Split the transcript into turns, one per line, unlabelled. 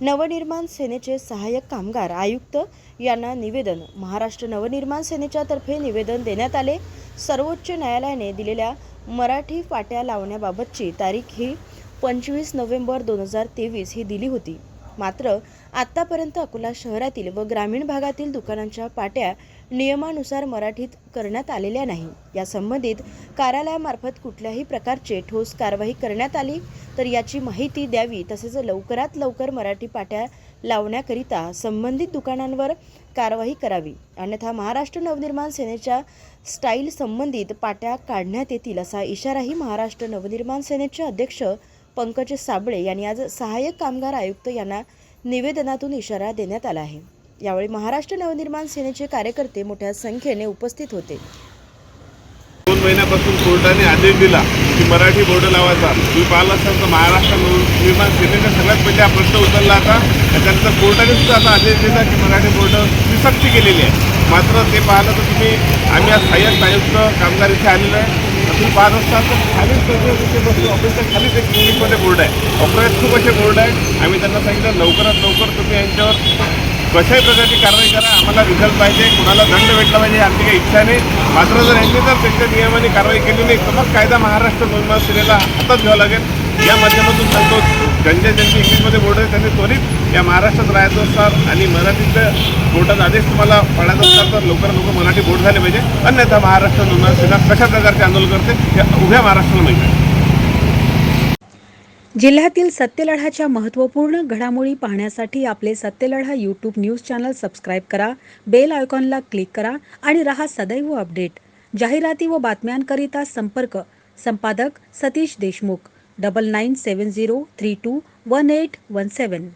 नवनिर्माण सेनेचे सहाय्यक कामगार आयुक्त यांना निवेदन. महाराष्ट्र नवनिर्माण सेनेच्या तर्फे निवेदन देण्यात आले. सर्वोच्च न्यायालयाने दिलेल्या मराठी पाट्या लावण्याबाबतची तारीख ही पंचवीस नोव्हेंबर दोन हजार तेवीस ही दिली होती. मात्र आत्तापर्यंत अकोला शहरातील व ग्रामीण भागातील दुकानांच्या पाट्या नियमानुसार मराठीत करण्यात आलेल्या नाही. या संबंधित कार्यालयामार्फत कुठल्याही प्रकारचे ठोस कारवाई करण्यात आली तर याची माहिती द्यावी तसेच लवकरात लवकर मराठी पाट्या लावण्याकरिता संबंधित दुकानांवर कारवाई करावी. अन्यथा महाराष्ट्र नवनिर्माण सेनेच्या स्टाईल संबंधित पाट्या काढण्यात येतील असा इशाराही महाराष्ट्र नवनिर्माण सेनेचे अध्यक्ष पंकज साबळे यांनी आज सहाय्यक कामगार आयुक्त यांना निवेदनातून इशारा देण्यात आला आहे. यावेळी महाराष्ट्र नवनिर्माण सेनेचे कार्यकर्ते मोठ्या संख्येने उपस्थित होते.
दोन महिन्यापासून कोर्टाने आदेश दिला की मराठी बोर्ड लावायचा. तुम्ही पाहिलं असाल तर महाराष्ट्र नवनिर्माण सेनेने सगळ्यात पहिले हा प्रश्न उचलला आता त्याच्यानंतर कोर्टाने सुद्धा आता आदेश दिला की मराठी बोर्ड सक्ती केलेली आहे. मात्र ते पाहिलं तर तुम्ही आम्ही आज सहाय्यक आयुक्त कामगार इथे आलेलो आहे. तुम्ही पाहत असताल तर खालीच ऑफिसच्या खालीच एक इंग्लिशमध्ये बोर्ड आहे. ऑपरेट खूप असे बोर्ड आहे आम्ही त्यांना सांगितलं लवकरात लवकर तुम्ही यांच्यावर कशाही प्रकारची कारवाई करा. आम्हाला रिझल्ट पाहिजे. कुणाला दंड भेटला पाहिजे आमची काही इच्छा नाही मात्र जर यांनी जर त्यांच्या नियमाने कारवाई केली नाही तर मग कायदा महाराष्ट्र निर्माण सेनेला हातात घ्यावा लागेल. या माध्यमातून सांगतो ज्यांच्या ज्यांची इंग्लिशमध्ये बोर्ड आहे. त्यांनी त्वरित या महाराष्ट्रात राहायचं असतात आणि मराठीचं बोर्डाचा आदेश तुम्हाला पाळायचा असतात तर लवकर लवकर मराठी बोट झाले पाहिजे. अन्यथा महाराष्ट्र सेना कशा प्रकारचे आंदोलन करते हे उभ्या महाराष्ट्राला माहिती आहे.
जिल्ह्यातील सत्यलढाच्या महत्त्वपूर्ण घडामोडी पाहण्यासाठी आपले Satyaladha YouTube news channel subscribe करा बेल आयकॉनला क्लिक करा आणि रहा सदैव अपडेट जाहिराती व बातम्यांकरिता संपर्क. संपादक Satish Deshmukh. Double nine seven zero three two one eight one seven